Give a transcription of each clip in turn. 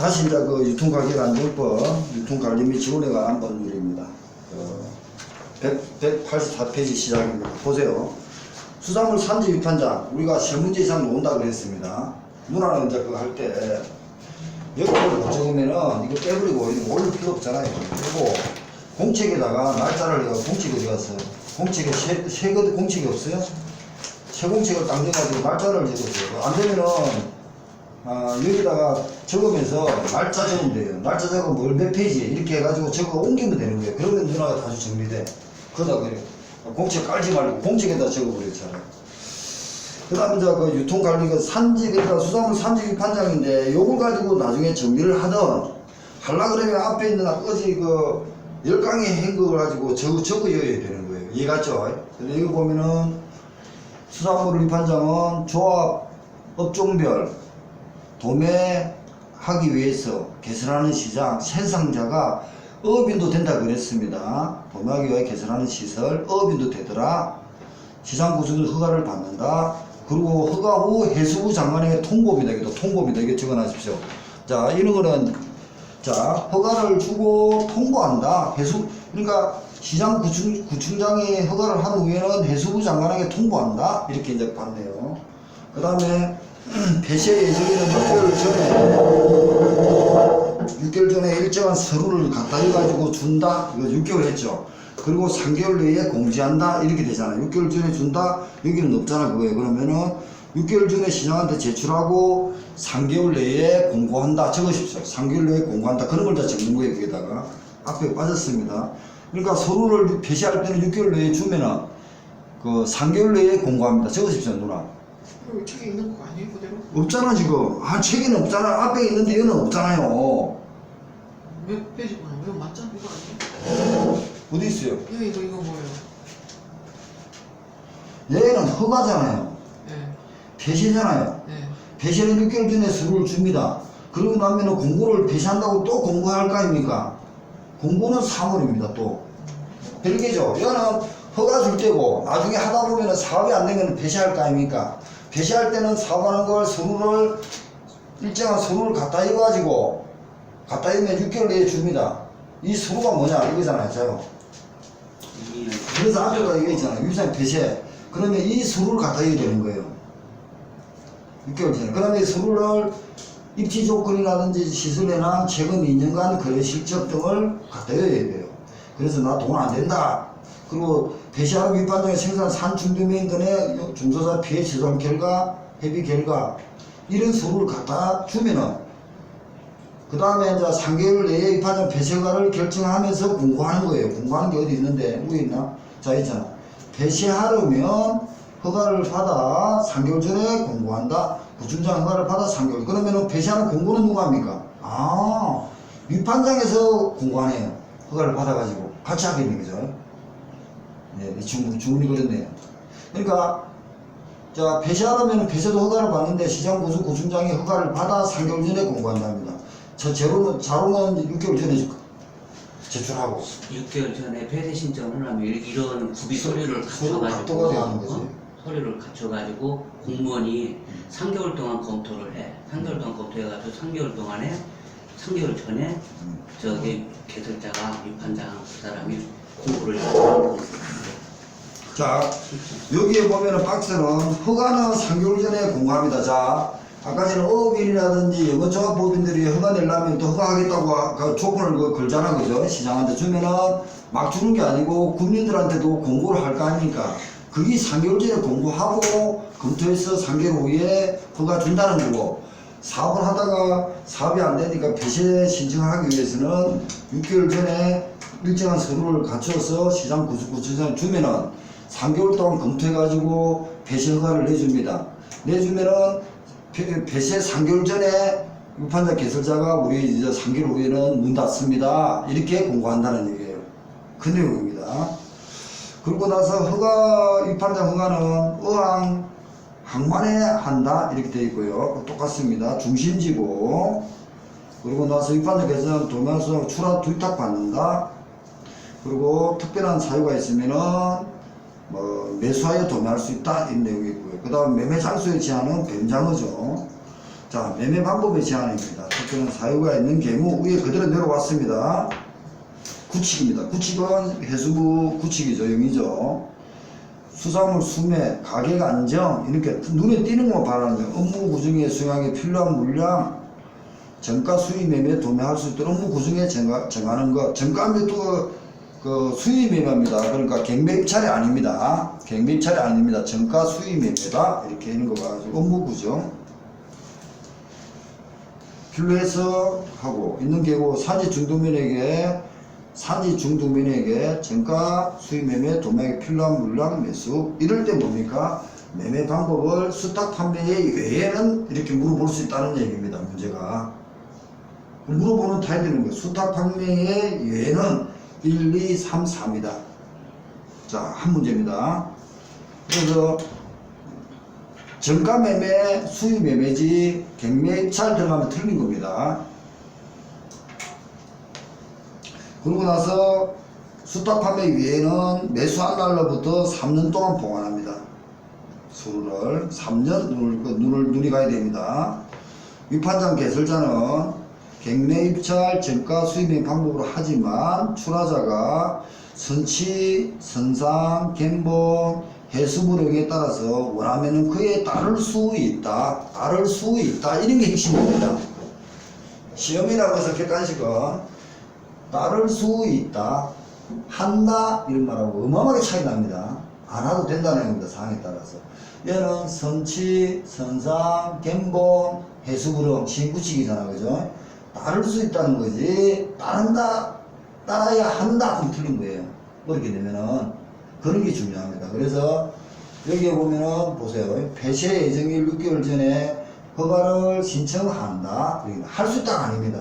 다시 이제 그 유통가격 안정법 유통관리 및 지원에 관한 법률입니다. 어, 100, 184페이지 시작입니다. 보세요. 수산물 산지 위판장 우리가 세 문제 이상 놓은다 그랬습니다. 누나는 이제 그거 할때 여기를 못 적으면은 이거 빼버리고 이거 올릴 필요 없잖아요. 그리고 공책에다가 날짜를 내가 공책이 어디 갔어? 공책에 새, 새 거- 공책이 없어요? 새 공책을 당겨가지고 날짜를 적으세요. 안 되면은 아, 여기다가 적으면서 날짜 적으면 돼요. 날짜 적으면 뭘 몇 페이지 이렇게 해가지고 적어 옮기면 되는 거예요. 그러면 누나가 다시 정리돼. 그러다 그래. 공책 깔지 말고 공책에다 적어버렸잖아요. 그 다음에 이제 그 유통관리 그 산지, 그러니까 수산물 산지 위판장인데 요걸 가지고 나중에 정리를 하던 할라 그러면 앞에 있는 어지 그 열강의 행거를 가지고 적어, 적어야 되는 거예요. 이해갔죠? 근데 이거 보면은 수산물 위판장은 조합 업종별 도매하기 위해서 개설하는 시장 생산자가 어업인도 된다 그랬습니다. 도매하기 위해 개설하는 시설 어업인도 되더라. 시장 구성을 허가를 받는다. 그리고 허가 후 해수부 장관에게 통보입니다. 이것도 통보입니다. 이게 적어놔십시오. 자, 이런 거는 자 허가를 주고 통보한다. 해수 그러니까 시장 구청, 구청장이 허가를 한 후에는 해수부 장관에게 통보한다. 이렇게 이제 봤네요. 그 다음에 배세 예정일은 6개월 전에 6개월 전에 일정한 서류를 갖다 해가지고 준다. 이거 6개월 했죠. 그리고 3개월 내에 공지한다. 이렇게 되잖아요. 6개월 전에 준다. 여기는 없잖아. 그거예요. 그러면은 6개월 전에 시장한테 제출하고 3개월 내에 공고한다. 적으십시오. 3개월 내에 공고한다. 그런 걸 다 적는 거예요. 거기다가. 앞에 빠졌습니다. 그러니까 서류를 배시할 때는 6개월 내에 주면은 그 3개월 내에 공고합니다. 적으십시오. 누나. 그리고 책에 있는 거 아니에요 그대로? 없잖아 지금. 아 책에는 없잖아. 앞에 있는데 얘는 없잖아요. 몇 페이지구나 이거 맞잖아 이거 아니에요? 어디 있어요? 이거 이거 이거 뭐예요? 얘는 허가잖아요. 네, 배시잖아요. 네. 배시는 6개월 전에 서류를 줍니다. 그러고 나면은 공고를 배시한다고 또 공고할 거 아닙니까? 공고는 3월입니다 또. 별개죠. 얘는 허가 줄 때고 나중에 하다 보면은 사업이 안 되면 배시할 거 아닙니까 배시할 때는 사업하는 걸 서류를 일정한 서류를 갖다 입어가지고 갖다 입으면 6개월 내에 줍니다 이 서류가 뭐냐 이거잖아요 자요 그래서 앞에가 이거 있잖아요. 유산 배세. 그러면 이 서류를 갖다 줘야 되는 거예요. 6개월 전에. 그 다음에 서류를 입지 조건이라든지 시술에나 최근 2년간 거래 실적 등을 갖다 줘야 돼요. 그래서 나 돈 안 된다. 그리고 배시하는 위반장의 생산 산 중도면 등의 중소사 피해 최소한 결과, 회비 결과 이런 서류를 갖다 주면은 그 다음에 이제 3개월 내에 입하자 배세가를 결정하면서 공고하는 거예요. 공고하는 게 어디 있는데, 우리 있나? 자, 있잖아. 배세하려면 허가를 받아 3개월 전에 공고한다. 구청장 허가를 받아 3개월. 그러면은 배세하는 공고는 누가 합니까? 아, 위판장에서 공고하네요. 허가를 받아가지고. 같이 하겠네, 그죠? 네, 이 주문, 주문이 그렇네요. 그러니까, 자, 배세하려면 배세도 허가를 받는데 시장 구수 구청장이 허가를 받아 3개월 전에 공고한답니다. 저 제로는 자로는 6개월 전에 제출하고 6개월 전에 폐쇄 신청을 하면 이런 구비 서- 서류를 서류 갖춰가지고. 어? 서류를 갖춰가지고 공무원이 3개월 동안 검토를 해. 3개월 동안 검토해가지고 3개월 동안에 3개월 전에 음. 저기 개설자가 위판장 그 사람이 자 여기에 보면은 박스는 허가는 3개월 전에 공고합니다. 자 아까 전에 어업인이라든지 영어종합법인들이 허가 내려면 또 허가하겠다고 하- 그 조건을 그 걸잖아 그죠? 시장한테 주면은 막 주는 게 아니고 국민들한테도 공고를 할 거 아닙니까? 그게 3개월 전에 공고하고 검토해서 3개월 후에 허가 준다는 거고 사업을 하다가 사업이 안 되니까 배세 신청을 하기 위해서는 6개월 전에 일정한 서류를 갖춰서 시장 구수구청장 주면은 3개월 동안 검토해가지고 배세 허가를 내줍니다. 내주면은 배- 배세 3개월 전에 유판자 개설자가 우리 이제 3개월 후에는 문 닫습니다. 이렇게 공고한다는 얘기예요. 그 내용입니다. 그리고 나서 허가 유판자 허가는 어항 항만에 한다 이렇게 되어 있고요. 똑같습니다. 중심지고 그리고 나서 유판자 개설은 도면수 출하 두탁 받는다. 그리고 특별한 사유가 있으면은 뭐 매수하여 도매할 수 있다 이런 내용이 있고요. 그 다음 매매 장소의 제한은 뱀장어죠. 자, 매매 방법의 제한입니다. 특별한 사유가 있는 경우 위에 그대로 내려왔습니다. 구칙입니다. 구칙은 해수부 구칙이죠. 영이죠. 수산물 수매, 가격 안정 이렇게 눈에 띄는 것만 바라는 거예요. 업무 구성에 수행하기 필요한 물량, 정가 수입 매매 도매할 수 있도록 업무 구성에 정하, 정하는 것. 정가 매도 그 수입 매매입니다. 그러니까 경매 입찰이 아닙니다. 경매 입찰이 아닙니다. 정가 수입 매매다 이렇게 있는 거 봐가지고 업무 구성. 필요해서 하고 있는 경우 산지 중도면에게 산지 중도면에게 정가 수입 매매 도매에 필요한 물량 매수 이럴 때 뭡니까 매매 방법을 수탁 판매 외에는 이렇게 물어볼 수 있다는 얘기입니다 문제가 물어보는 타입 되는 거예요 수탁 판매 외에는 1, 2, 3, 4입니다 자 한 문제입니다 그래서 정가 매매, 수입 매매지, 경매 입찰 들어가면 틀린 겁니다. 그러고 나서 수탁 판매 위에는 매수한 날로부터 3년 동안 보관합니다. 수를 3년 눈을, 그 눈을 눈이 가야 됩니다. 위판장 개설자는 경매 입찰 정가 수입의 방법으로 하지만 출하자가 선치, 선상, 갬봉, 해수부령에 따라서 원하면은 그에 따를 수 있다, 따를 수 있다 이런 게 핵심입니다. 시험이라고 해서 객관식은 따를 수 있다, 한다 이런 말하고 어마어마하게 차이 납니다. 안 하도 된다는 겁니다. 상황에 따라서. 얘는 선치, 선상, 갬봉, 해수부령, 신구칙이잖아. 그죠? 따를 수 있다는 거지. 따른다, 따라야 한다. 그럼 틀린 거예요. 그렇게 되면은 그런 게 중요합니다. 그래서 여기에 보면은 보세요. 폐쇄 예정일 6개월 전에 허가를 신청한다. 할 수 있다가 아닙니다.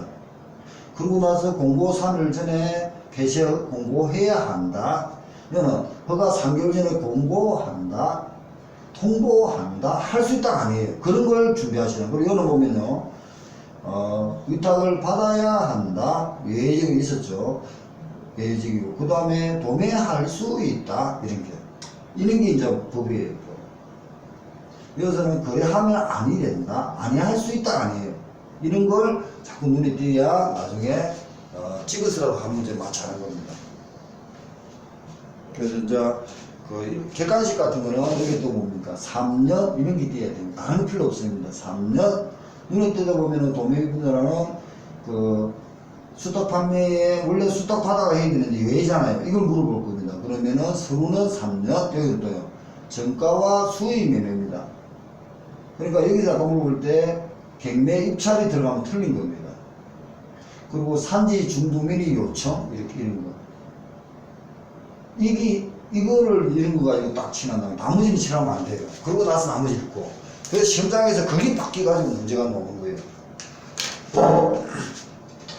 그러고 나서 공고 3일 전에 폐쇄 공고해야 한다. 이거는 허가 3개월 전에 공고한다. 통보한다. 할 수 있다가 아니에요. 그런 걸 준비하시는. 그리고 이거는 보면요. 어, 위탁을 받아야 한다. 예정이 있었죠. 예정이고. 그 다음에 도매할 수 있다. 이런 게. 이런 게 이제 법이에요. 여기서는 거래하면 아니 된다. 아니 할 수 있다. 아니에요. 이런 걸 자꾸 눈에 띄어야 나중에 어, 찍어서라도 한 문제 맞춰하는 겁니다. 그래서 이제 그 객관식 같은 거는 이게 또 뭡니까? 3년 이런 게 띄어야 됩니다. 다른 거 필요 없습니다. 3년 눈에 띄다 보면은 도매분들은 그 수탁 판매에 원래 수탁 받아가 해야 되는데 왜잖아요. 이걸 물어볼 겁니다. 그러면은 서류는 3년 여기 또요. 정가와 수입 매매입니다. 그러니까 아까 물어볼 때 경매 입찰이 들어가면 틀린 겁니다. 그리고 산지 중도면이 요청 이렇게 이런 거. 이게 이거를 이런 거 가지고 딱 치는다면 나머지는 칠하면 안 돼요. 그러고 나서 나머지 읽고. 그래서 시험장에서 그게 바뀌 가지고 문제가 나오는 거예요.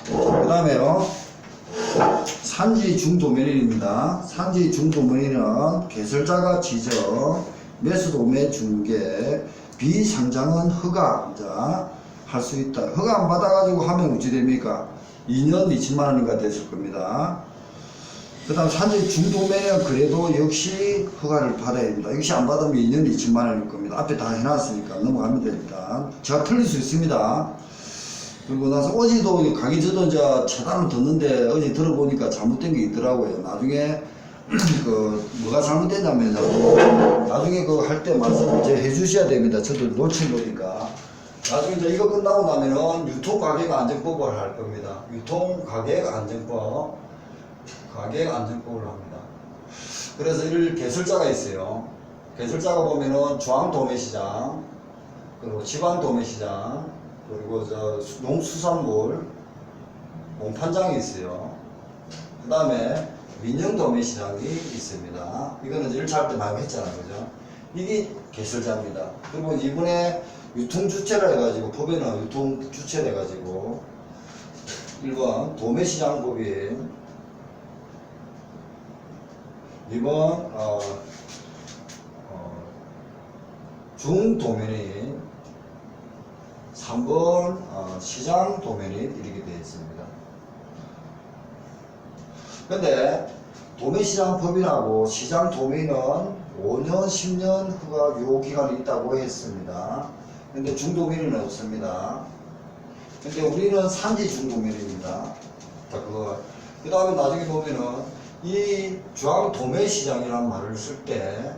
그 다음에요. 산지 중도면일입니다. 산지 중도면일은 개설자가 지정, 매수도매 중개, 비상장은 허가, 자, 할 수 있다. 허가 안 받아가지고 하면 어찌 됩니까? 2년 2천만 원인가 됐을 겁니다. 그 다음 산지 중도매는 그래도 역시 허가를 받아야 됩니다. 역시 안 받으면 2년 2천만 원일 겁니다. 앞에 다 해놨으니까 넘어가면 됩니다. 제가 틀릴 수 있습니다. 그리고 나서 어제도 강의 저도 이제 차단을 듣는데 어제 들어보니까 잘못된 게 있더라고요. 나중에 그 뭐가 잘못됐냐면 나중에 그 할 때 말씀 이제 해주셔야 됩니다. 저도 놓친 거니까. 나중에 이제 이거 끝나고 나면은 유통 가격 안정법을 할 겁니다. 유통 가격 안정법, 가격 안정법을 합니다. 그래서 이를 개설자가 있어요. 개설자가 보면은 중앙 도매시장, 그리고 지방 도매시장, 그리고 저 수- 농수산물 공판장이 있어요. 그 다음에 민영 도매시장이 있습니다. 이거는 1차 할때 많이 했잖아요. 그죠? 이게 개설자입니다. 그리고 이번에 유통주체라 해가지고, 법에는 유통주체라 해가지고, 1번 도매시장법인 2번 어, 어, 중도면인 3번 어, 시장 도면이 이렇게 되어 있습니다. 근데 도매시장 법인하고 시장 도매는 5년, 10년 후가 유효 기간이 있다고 했습니다. 근데 중도면에는 없습니다. 근데 우리는 산지 중도면입니다. 자, 그거. 그 다음에 나중에 보면은 이 중앙 도매시장이라는 말을 쓸 때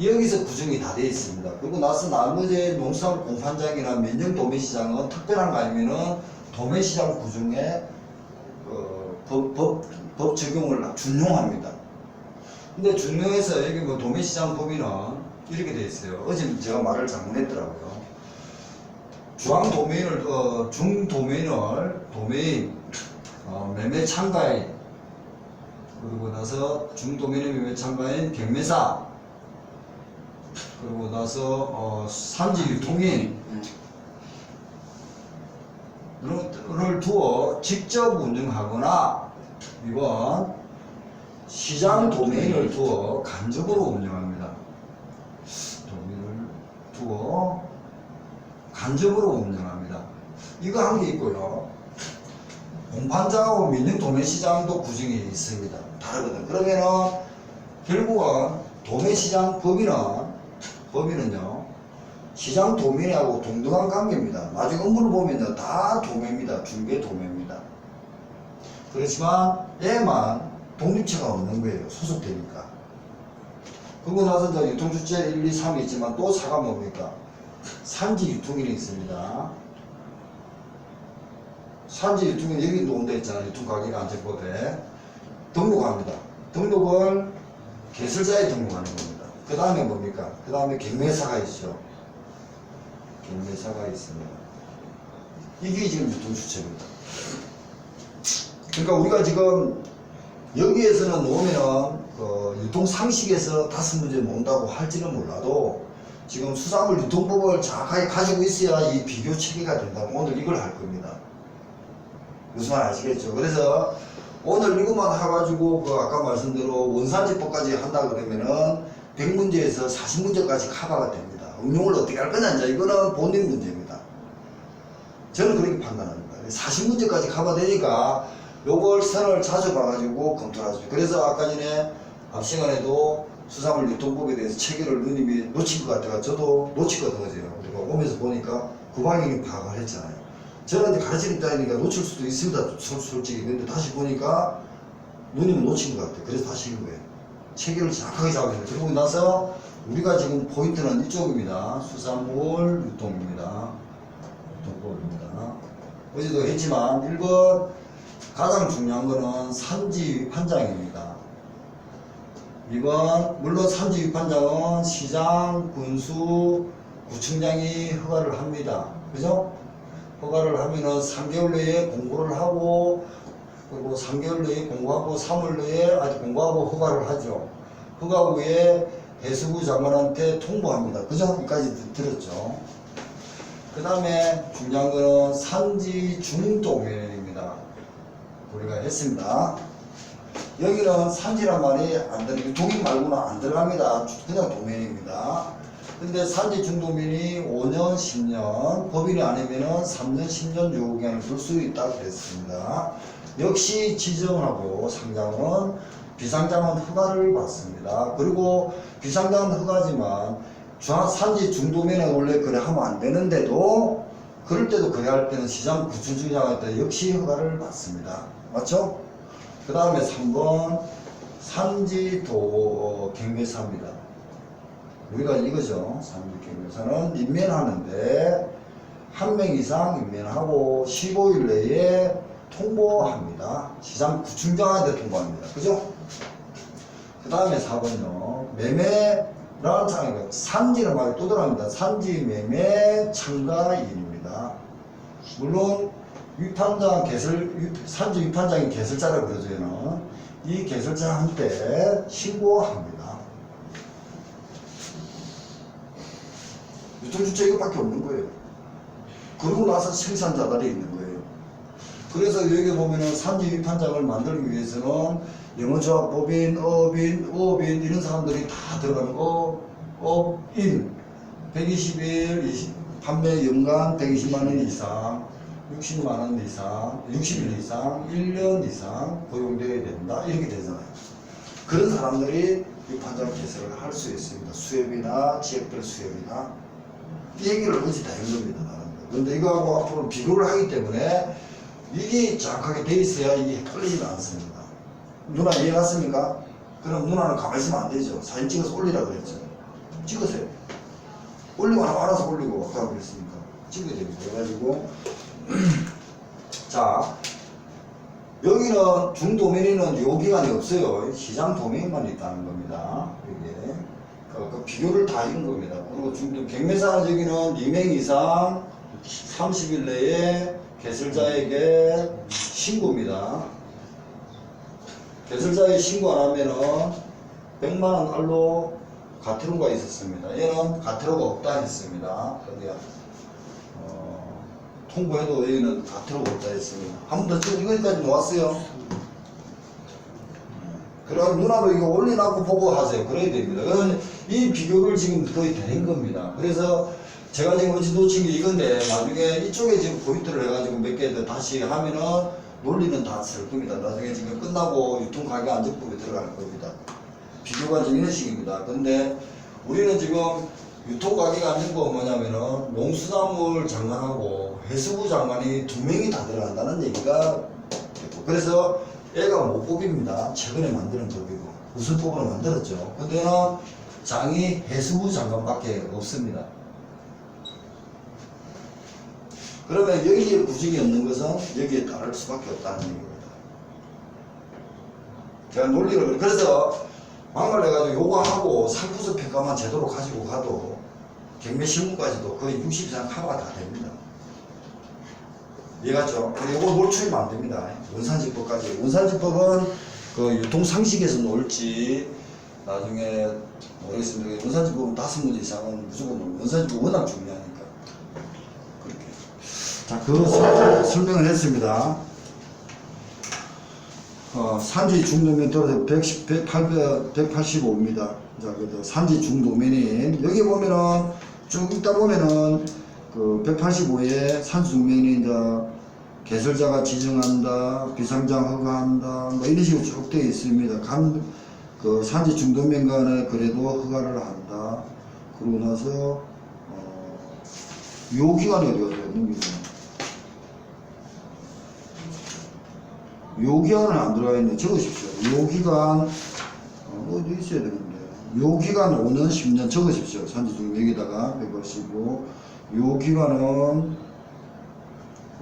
여기서 구정이 다 되어 있습니다. 그리고 나서 나머지 농수산물 공판장이나 면적 도매시장은 특별한 거 아니면은 도매시장 구정에 어, 법, 법, 법 적용을 준용합니다. 근데 준용해서 여기 뭐 도매시장 법인은 이렇게 되어 있어요. 어제 제가 말을 잘못했더라고요. 중앙 도메인을 어, 중 도메인을 도메인 어, 매매 참가인 그리고 나서 중 도메인의 매매 참가인 경매사 그리고 나서 어, 산지 유통인 음. 를 두어 직접 운영하거나 이번 시장 도메인을 두어 간접으로 운영합니다. 도메인을 두어 간접으로 운영합니다. 이거 한 게 있고요. 공판장하고 민영 도매시장도 구정이 있습니다. 다르거든. 그러면은 결국은 도매시장 법인은 법인은요 시장 도매하고 동등한 관계입니다. 나중에 업무를 보면요 다 도매입니다. 중개 도매입니다. 그렇지만 얘만 독립체가 없는 거예요. 소속되니까. 그러고 나서 이제 유통주체 1, 2, 3이 있지만 또 차가 뭡니까? 산지 유통인이 있습니다. 산지 유통인 여기 놓은데 있잖아요. 유통가격 안전법에 등록합니다. 등록을 개설자에 등록하는 겁니다. 그 다음에 뭡니까? 그 다음에 경매사가 있죠. 경매사가 있습니다. 이게 지금 유통주체입니다. 그러니까 우리가 지금 여기에서는 놓으면은 그 유통 상식에서 다섯 문제 논다고 할지는 몰라도 지금 수산물 유통법을 정확하게 가지고 있어야 이 비교 체계가 된다. 오늘 이걸 할 겁니다. 무슨 말 아시겠죠? 그래서 오늘 이것만 해가지고 그 아까 말씀대로 원산지법까지 한다 그러면은 100문제에서 40문제까지 커버가 됩니다. 응용을 어떻게 할 거냐 이거는 본인 문제입니다. 저는 그렇게 판단합니다. 40문제까지 커버되니까 요걸 선을 자주 봐가지고 검토를 하죠. 그래서 아까 전에 앞 시간에도 수산물 유통법에 대해서 체계를 누님이 놓친 것 같아가 저도 놓치거든요. 그리고 오면서 보니까 구방형이 파악을 했잖아요. 이제 가르치는 입장이니까 놓칠 수도 있습니다. 솔- 솔직히. 근데 다시 보니까 누님은 놓친 것 같아요. 그래서 다시 읽은 거예요. 체계를 정확하게 돼요. 그러고 나서 우리가 지금 포인트는 이쪽입니다. 수산물 유통입니다. 유통법입니다. 어제도 했지만 1번 가장 중요한 거는 산지 위판장입니다. 2번 물론 산지 위판장은 시장, 군수, 구청장이 허가를 합니다. 그죠? 허가를 하면은 3개월 내에 공고를 하고 그리고 3개월 내에 공고하고 3월 내에 아직 공고하고 허가를 하죠. 허가 후에 해수부 장관한테 통보합니다. 들- 들었죠. 그 다음에 중요한 거는 산지 중도면입니다. 우리가 했습니다. 여기는 산지란 말이 안 들어가요. 독일 말고는 안 들어갑니다. 그냥 도면입니다. 근데 산지 중도면이 5년, 10년, 법인이 아니면은 3년, 10년 요구기한을 둘 수 있다 그랬습니다. 역시 지정하고 상장은 비상장은 허가를 받습니다. 그리고 비상장은 허가지만 산지 중도면에 원래 거래하면 안 되는데도 그럴 때도 거래할 때는 시장 구출주장할 때 역시 허가를 받습니다. 맞죠? 그 다음에 3번 산지 도 경매사입니다. 우리가 이거죠. 산지 경매사는 임면하는데 한 명 이상 임면하고 15일 내에 통보합니다. 시장 구청장한테 통보합니다. 그죠? 그 다음에 4번요. 매매라는 창이고 산지는 말이 또 들어갑니다. 산지 매매 참가인입니다. 물론 위판장 개설 위- 산지 위판장이 개설자라고 그러죠는 이 개설자한테 신고합니다. 유통주체 이거밖에 없는 거예요. 그러고 나서 생산자들이 있는 거예요. 그래서 여기 보면은 산지 위판장을 만들기 위해서는 영어조합법인, 업인, 업인 이런 사람들이 다 들어가는 거, 업인 120일 20, 판매 연간 120만 원 이상, 60만 원 이상, 60일 이상, 1년 이상 고용되어야 된다 이렇게 되잖아요. 그런 사람들이 위판장 개설을 할 수 있습니다. 수협이나 지역별 수협이나 이 얘기를 다한 겁니다. 나름대로. 근데 이거하고 앞으로 비교를 하기 때문에 이게 정확하게 돼 있어야 이게 헷갈리지는 않습니다. 누나 이해 갔습니까? 그럼 누나는 가만히 있으면 안 되죠. 사진 찍어서 올리라 그랬죠. 찍으세요. 올리고 알아서 올리고 아까 그랬으니까 찍어야 됩니다. 그래가지고 자 여기는 중도면에는 요 기간이 없어요. 시장 도면만 있다는 겁니다. 이게 그, 그 비교를 다 이룬 겁니다. 그리고 중도 경매사는 저기는 2명 이상 30일 내에 개설자에게 신고입니다. 개설자에 신고 안 하면은 100만 원 알로 가트로가 있었습니다. 얘는 가트로가 없다 했습니다. 어디야? 어, 통보해도 여기는 가트로가 없다 했습니다. 한 번더 찍어 이거까지 놓았어요. 그럼 누나도 이거 올려놓고 보고 하세요. 그래야 됩니다. 이 비교를 지금 거의 된 겁니다. 그래서 제가 지금 어찌 놓친 게 이건데 나중에 이쪽에 지금 포인트를 해가지고 몇 개 더 다시 하면은 논리는 다 쓸 겁니다. 나중에 지금 끝나고 유통 가격 안정법에 들어갈 겁니다. 비교가 지금 이런 식입니다. 근데 우리는 지금 유통 가격 안정법은 뭐냐면은 농수산물 장관하고 해수부 장관이 두 명이 다 들어간다는 얘기가 됐고 그래서 애가 못 뽑입니다. 최근에 만드는 법이고 우선 법으로 만들었죠. 근데는 장이 해수부 장관밖에 없습니다. 그러면 여기에 구직이 없는 것은 여기에 따를 수밖에 없다는 얘기입니다. 제가 논리를 그래서 막말 해가지고 요거하고 상부서 평가만 제대로 가지고 가도 경매 신문까지도 거의 60 이상 커버가 다 됩니다. 이해갔죠? 근데 요거 놀출이면 안 됩니다. 원산지법까지. 원산지법은 그 유통상식에서 놀지 나중에 모르겠습니다. 원산지법은 다섯 문제 이상은 무조건 놀 원산지법 워낙 중요하니까. 그렇게. 자, 그 설- 설명을 했습니다. 어, 산지 중도면 떨어져 110, 108, 185입니다. 자, 그 산지 중도면이 여기 보면은 쭉 있다 보면은 그 185에 산지 중면이 이제 개설자가 지정한다, 비상장 허가한다, 뭐 이런 식으로 쭉 되어 있습니다. 간, 그 산지 중도면 간에 그래도 허가를 한다. 그러고 나서 어, 요 기간이 어디 갔어요? 넘기면. 요 기간은 안 들어가 있네. 적으십시오. 요 기간, 어, 어디 있어야 되는데. 요 기간 5년, 10년 적으십시오. 산지중 여기다가 185. 요 기간은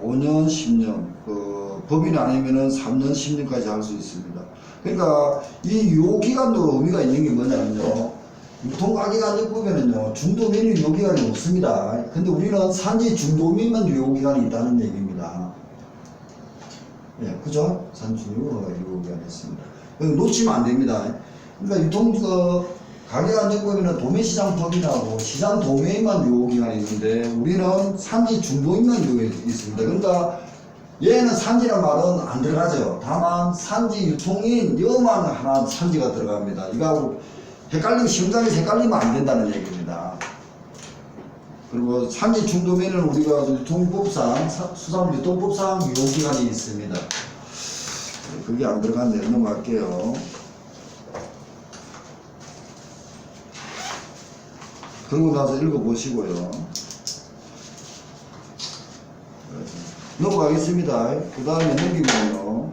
5년, 10년. 그, 법인이 아니면은 3년, 10년까지 할 수 있습니다. 그러니까 이 요 기간도 의미가 있는 게 뭐냐면요. 유통가격 안정법에는요, 중도면이 요 기간이 없습니다. 근데 우리는 산지 중도면만 요 기간이 있다는 얘기입니다. 예, 그죠? 이루어지게 됐습니다. 이거 놓치면 안 됩니다. 그러니까 유통, 그, 가격 안정법에는 도매시장법이라고 시장 도매만 요기간이 있는데 우리는 산지 중도인만 요기 있습니다. 그러니까 얘는 산지란 말은 안 들어가죠. 다만 산지 유통인 여만 하나 산지가 들어갑니다. 이거하고 헷갈리면 시험장에서 헷갈리면 안 된다는 얘기입니다. 그리고 산지 중도면은 우리가 유통법상 사- 수산물 유통법상 유효기간이 있습니다. 그게 안 들어갔네요. 넘어갈게요. 그러고 나서 읽어보시고요. 넘어가겠습니다. 그 다음에 넘기면요.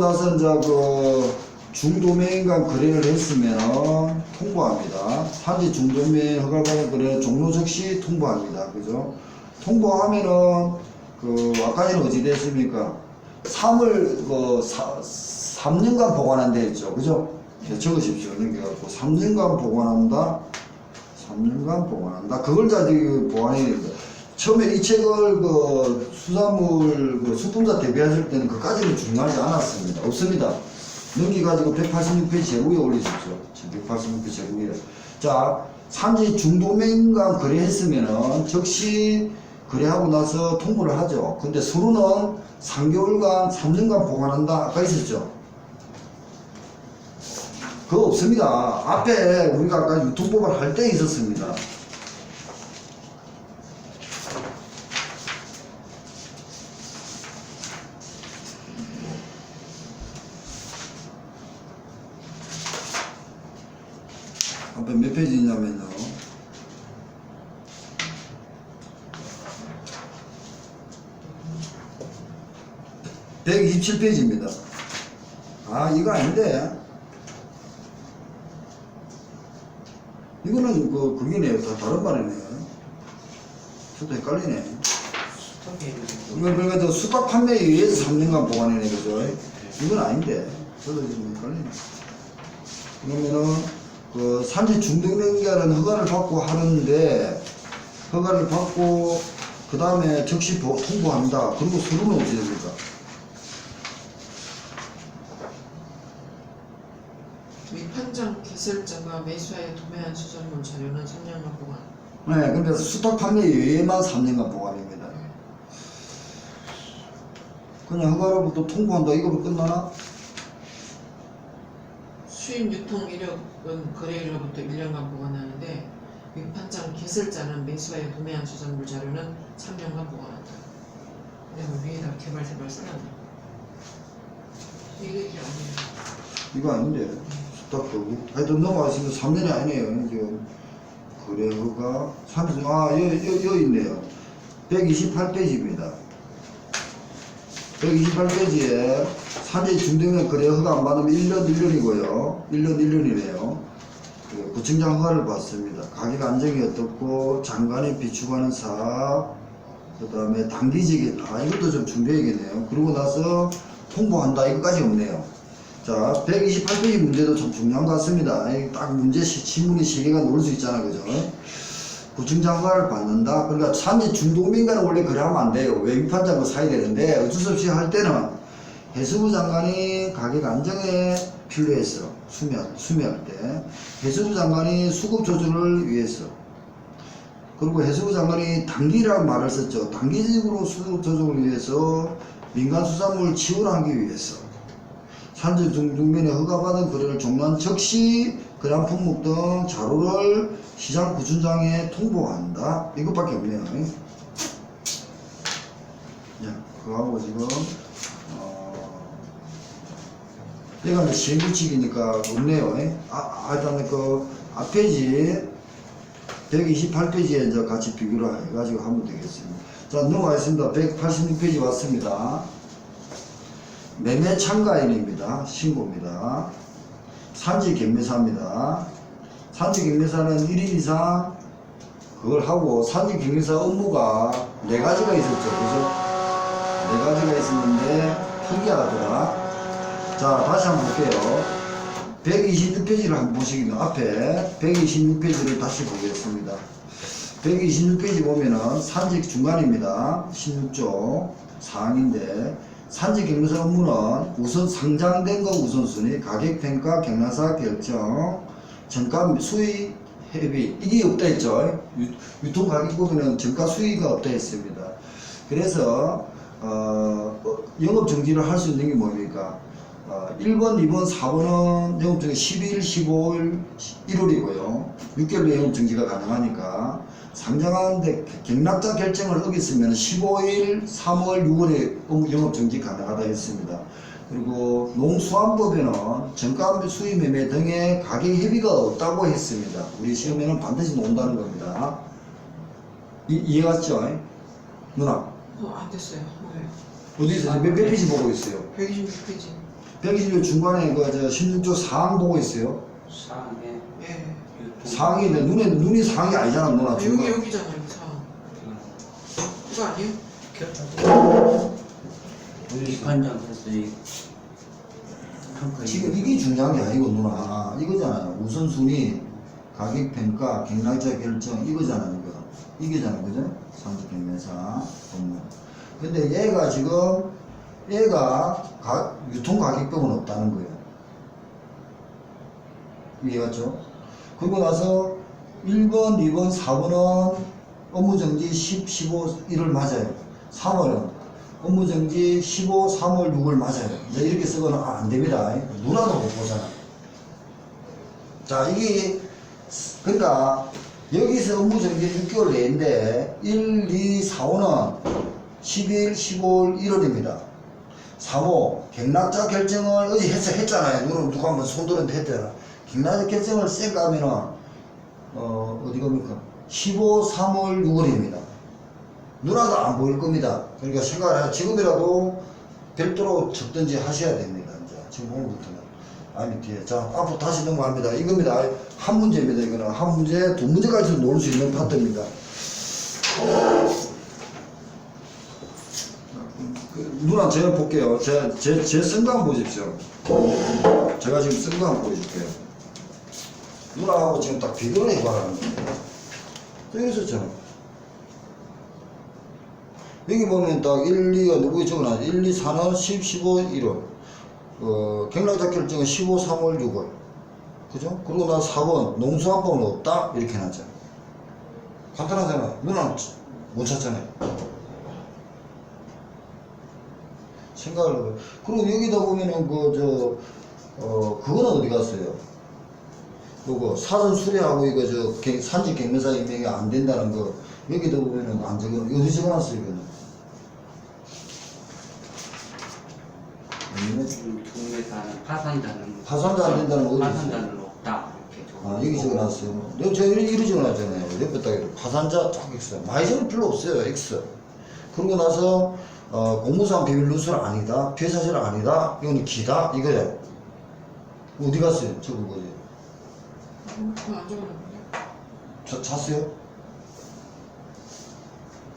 나서 이제 그 중도매인간 거래를 했으면 통보합니다. 산지 중도매 허가받은 거래 종료 즉시 통보합니다. 그죠? 통보하면은 그 아까는 어찌 됐습니까? 3을 그 3, 년간 보관한다 했죠. 그죠? 네, 적으십시오. 넘겨갖고 3년간 보관한다. 3년간 보관한다. 그걸 다 지금 보관해야 됩니다. 처음에 이 책을 그 수산물 그 수품자 대비하실 때는 그까지는 중요하지 않았습니다. 없습니다. 넘기가지고 186페이지 제국에 올리십시오. 186페이지 제국에. 자, 산지 중도면간 거래했으면은 즉시 거래하고 나서 통보를 하죠. 근데 서류는 3개월간, 3년간 보관한다. 아까 있었죠. 그거 없습니다. 앞에 우리가 아까 유통법을 할 때 있었습니다. 앞에 몇 페이지 있냐면요. 127페이지입니다. 아, 이거 아닌데. 이거는 그, 그게네요. 다 다른 말이네. 저도 헷갈리네. 이건 그러니까 저 수박 판매에 의해서 3년간 보관해내 거죠. 이건 아닌데. 저도 지금 헷갈리네. 그러면은, 그, 산지 중등냉기하는 허가를 받고 하는데, 허가를 받고, 그 다음에 즉시 보- 통보한다. 그리고 서류는 어떻게 됩니까? 개설자가 매수하여 도매한 수산물 자료는 3년간 보관. 네, 근데 수탁 판매 외에만 3년간 보관입니다. 그냥 허가로부터 통보한다. 이거로 끝나나? 수입 유통 이력은 거래일로부터 1년간 보관하는데 위판장 개설자는 매수하여 도매한 수산물 자료는 3년간 보관한다. 근데 뭐 위에다 개발 세발 써놨네. 이게 이게 아니에요. 이거 아닌데. 수탁도. 하여튼 넘어가시면 3년이 아니에요. 지금. 그래, 허가. 30, 아, 여, 여, 여 있네요. 128페이지입니다. 128페이지에 산지 중등면 거래 허가 안 받으면 1년 1년이고요. 1년 1년이네요. 그 구청장 허가를 받습니다. 가격 안정이 어떻고 장관이 비추하는 사업, 그 다음에 단기적인 아 이것도 좀 준비해야겠네요. 그러고 나서 통보한다 이거까지 없네요. 자 128페이지 문제도 참 중요한 것 같습니다. 이딱 문제 시- 신문이 세 개가 놓을 수 있잖아, 그죠? 구청장 허가를 받는다. 그러니까 산지 중동민가는 원래 그러면 안 돼요. 외비판장을 사야 되는데 어쩔 수 없이 할 때는 해수부 장관이 가격 안정에 필요해서 수면 수매할 때 해수부 장관이 수급 조절을 위해서 그리고 해수부 장관이 단기라고 말을 썼죠. 단기적으로 수급 조절을 위해서 민간 수산물 지원하기 위해서 산지 중중면에 허가받은 거래를 종료한 즉시 그러한 품목 등 자료를 시장 구청장에 통보한다. 이것밖에 없네요. 자, 그거하고 지금 어, 이제 시행규칙이니까 없네요. 아, 아, 일단 그 앞페이지 128페이지에 이제 같이 비교를 해가지고 하면 되겠습니다. 자, 넘어가겠습니다. 186페이지 왔습니다. 매매 참가인입니다. 신고입니다. 산지 경매사입니다. 산지 경매사는 1인 이상 그걸 하고 산지 경매사 업무가 네 가지가 있었죠. 그래서 네 가지가 있었는데 특이하더라. 자, 다시 한번 볼게요. 126페이지를 한번 보시면 앞에 126페이지를 다시 보겠습니다. 126페이지 보면은 산직 중간입니다. 16조 사항인데 산지 경매사 업무는 우선 상장된 거 우선순위, 가격 평가, 경락사 결정, 정가 수의 협의 이게 없다 했죠. 유- 유통 가격 보면은 정가 수의가 없다 했습니다. 그래서 어, 어, 영업 정지를 할 수 있는 게 뭡니까? 어, 1번, 2번, 4번은 영업 정지 12일, 15일, 1월이고요. 6개월로 영업 정지가 가능하니까 상장하는데 경락자 결정을 어겼으면 15일, 3월, 6월에 영업 정지 가능하다 했습니다. 그리고 농수산법에는 정가 수입 매매 등의 가격 협의가 없다고 했습니다. 우리 시험에는 반드시 논다는 겁니다. 이, 이해갔죠? 누나 어, 안 됐어요. 네. 어디 있어요? 몇, 몇 페이지 보고 있어요? 126페이지. 120일 중간에 그 저 16조 사항 보고 있어요. 사항에 예. 사항인데 눈에 눈이 사항이 아니잖아 누나 여기 중간. 여기잖아요, 이 사항. 이거 아니에요? 했으니 평가 지금 이게 중요한 게 아니고 누나 이거잖아요. 우선순위, 가격 평가, 경락자 결정 이거잖아요. 이거 이게잖아, 그죠? 상주경매사 업무. 근데 얘가 지금 얘가 가, 유통 가격병은 없다는 거예요. 이해갔죠? 그리고 나서 1번, 2번, 4번은 업무정지 10, 15, 1을 맞아요. 3월은 업무정지 15, 3월, 6월 맞아요. 이제 이렇게 쓰고는 아, 안 됩니다. 누나도 못 보잖아. 자, 이게, 그러니까, 여기서 업무정지 6개월 내인데, 1, 2, 4, 5는 12일, 15일, 1월입니다. 3호, 경락자 결정을 어제 했잖아요. 누가 한번 손들었는데 했잖아. 경락자 결정을 쌩까 하면은, 어, 어디 겁니까? 15, 3월, 6월입니다. 누나도 안 보일 겁니다. 그러니까 생각을 해. 지금이라도 별도로 적든지 하셔야 됩니다. 이제 지금 오늘부터는. 아니 뒤에 자 앞으로 다시 넘어갑니다. 이겁니다. 한 문제입니다. 이거는 한 문제, 두 문제까지 놓을 수 있는 파트입니다. 그, 누나 제가 볼게요. 제, 제, 제 쓴거 한번 보십시오. 제가 지금 쓴 거 한번 보여줄게요. 누나하고 지금 딱 비교를 해봐라는 거예요. 여기 있었잖아. 여기 보면 딱 1, 2가 누구에 적어놨 1, 2, 4는 10, 15, 1월. 어, 경락자 결정은 15, 3월, 6월. 그죠? 그리고 나 4번, 농수한번은 없다? 이렇게 해놨잖아. 간단하잖아. 누나는 못 찾잖아요. 생각을 해봐요. 그리고 여기다 보면은 그, 저, 어, 그거는 어디 갔어요? 요거 사전 수리하고 이거 저 개- 산지 경매사 임명이 안 된다는 거 여기다 보면은 안 적어 어디 적어놨어 이거는 동네사는 파산자는 파산자 안 된다는 거 어디 있어요? 파산자는 없다 이렇게. 아 여기 적어놨어요 내가 저 이리, 이리 적어놨잖아요 옆에 딱 이렇게 파산자 딱 X 적을 필요 없어요 X 그러고 나서 어, 공무상 비밀 누설 아니다 퇴사실 아니다 이거는 기다 이거야 어디 갔어요 적은 거지 그거 안 적어놨는데? 자, 잤어요?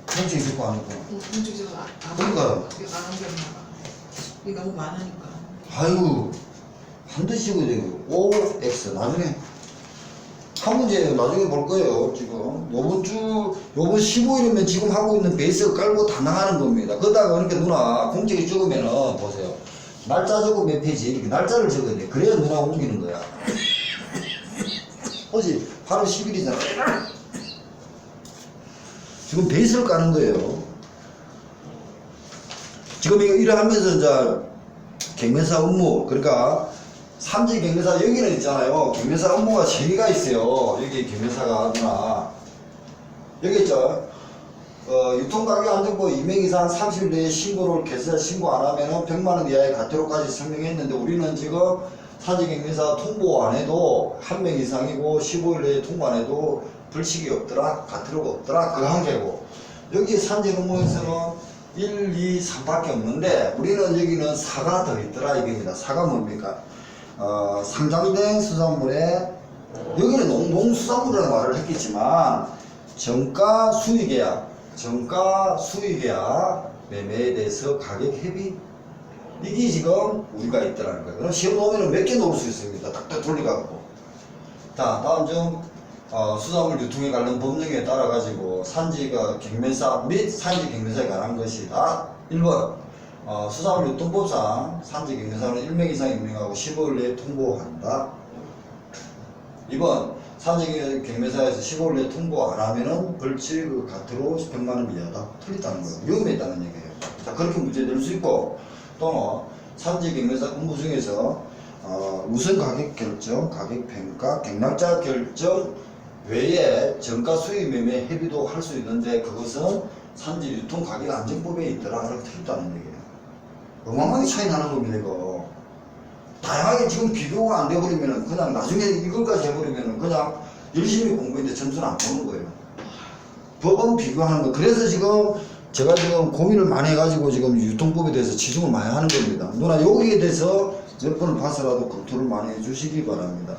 현재 있을 거 아니고. 지금 안, 안, 그러니까요. 이게 너무 많으니까. 아이고 반드시 이거 돼요 O, X 나중에 한 문제예요 나중에 볼 거예요 지금. 요번 주 요번 15일이면 지금 하고 있는 베이스 깔고 다 나가는 겁니다. 그러다가 그렇게 누나 공책에 적으면은 보세요. 날짜 적고 몇 페이지? 이렇게 날짜를 적어야 돼. 그래야 누나 옮기는 거야 어제 바로 10일이잖아. 지금 베이스를 까는 거예요. 지금 이거 일을 하면서 이제 경매사 업무 그러니까 삼지 경매사 여기는 있잖아요. 경매사 업무가 세 개가 있어요. 여기 경매사가 누나. 여기 있죠? 어, 유통가격 안정보 2명 이상 30일 내에 신고를 개설 신고 안 하면은 100만 원 이하의 가태료까지 설명했는데 우리는 지금 산지 경매사 통보 안 해도 한 명 이상이고 15일 내에 통보 안 해도 불칙이 없더라 가태료가 없더라 그한 개고. 여기 산지 업무에서는 1, 2, 3밖에 없는데 우리는 여기는 4가 더 있더라 이겁니다. 4가 뭡니까? 어, 상장된 수산물에 여기는 농, 농수산물이라는 말을 했겠지만 정가 수익계약 정가 수익계약 매매에 대해서 가격 협의 이게 지금 우리가 있더라는 거예요. 시험 오면은 몇개 놓을 수 있습니다. 딱딱 돌려갖고. 자 다음 중 어, 수산물 유통에 관련 법령에 따라 가지고 산지가 경매사 및 산지 경매사에 관한 것이다. 1번 어, 수산물 유통법상 산지 경매사는 1명 이상 임명하고 15일 내에 통보한다. 2번 산지 경매사에서 15일 내에 통보 안 하면은 벌칙 그 가트로 100만 원 이하다. 틀렸다는 거예요. 위험에 있다는 얘기예요. 자 그렇게 문제 될수 있고 또는 산지 경매사 업무 중에서 어, 우선 가격 결정, 가격 평가, 경락자 결정 외에 정가 수익 매매 협의도 할 수 있는데 그것은 산지 유통 가격 안정법에 있더라 그렇게 틀렸다는 얘기예요. 어마어마하게 차이 나는 겁니다 이거. 다양하게 지금 비교가 안 돼버리면은 그냥 나중에 이걸까지 해버리면은 그냥 열심히 공부했는데 점수는 안 보는 거예요. 법은 비교하는 거. 그래서 지금 제가 지금 고민을 많이 해가지고 지금 유통법에 대해서 지중을 많이 하는 겁니다. 누나 여기에 대해서 몇 번을 봐서라도 검토를 많이 해주시기 바랍니다.